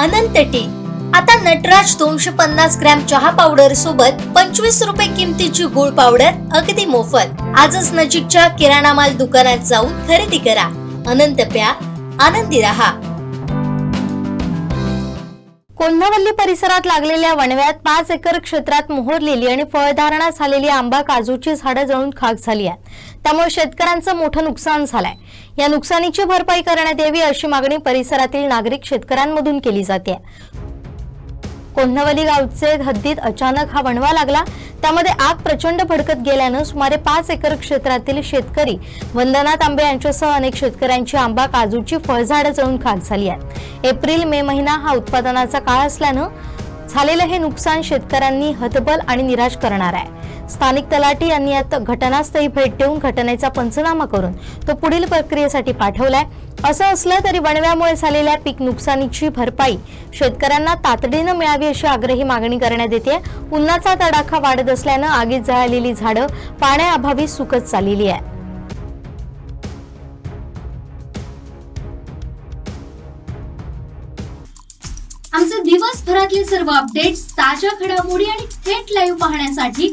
अनंत T. आता नटराज दोनशे पन्नास ग्रॅम चहा पावडर सोबत पंचवीस रुपये किमतीची गुळ पावडर अगदी मोफत. आजच नजीकच्या किराणा माल दुकानात जाऊन खरेदी करा. अनंत प्या. आनंदी रहा. कोल्हावल्ली परिसरात लागलेल्या वणव्यात पाच एकर क्षेत्रात मोहरलेली आणि फळधारणा झालेली आंबा काजूची झाडं जळून खाक झाली आहेत. त्यामुळे शेतकऱ्यांचं मोठं नुकसान झालंय. या नुकसानीची भरपाई करण्यात यावी अशी मागणी परिसरातील नागरिक शेतकऱ्यांमधून केली जाते. कोल्हावली गावचे हद्दीत अचानक हा वणवा लागला. त्यामध्ये आग प्रचंड भडकत गेल्यानं सुमारे पाच एकर क्षेत्रातील शेतकरी वंदना तांबे यांच्यासह अनेक शेतकऱ्यांची आंबा काजूची फळझाडं जळून खाक झाली आहेत. एप्रिल मे महिना हा उत्पादनाचा काळ असल्यानं झालेलं हे नुकसान शेतकऱ्यांनी हतबल आणि निराश करणार आहे. स्थानिक तलाठी यांनी यात घटनास्थळी भेट देऊन घटनेचा पंचनामा करून तो पुढील प्रक्रियेसाठी पाठवलाय. असं असलं तरी वणव्यामुळे झालेल्या पीक नुकसानीची भरपाई शेतकऱ्यांना तातडीनं मिळावी अशी आग्रही मागणी करण्यात येते उन्हाचा तडाखा वाढत असल्यानं आगीत जळालेली झाडं पाण्याअभावी सुकत चाललेली आहे. आमचे दिवसभरातले सर्व अपडेट्स ताज्या घडामोडी आणि थेट लाईव्ह पाहण्यासाठी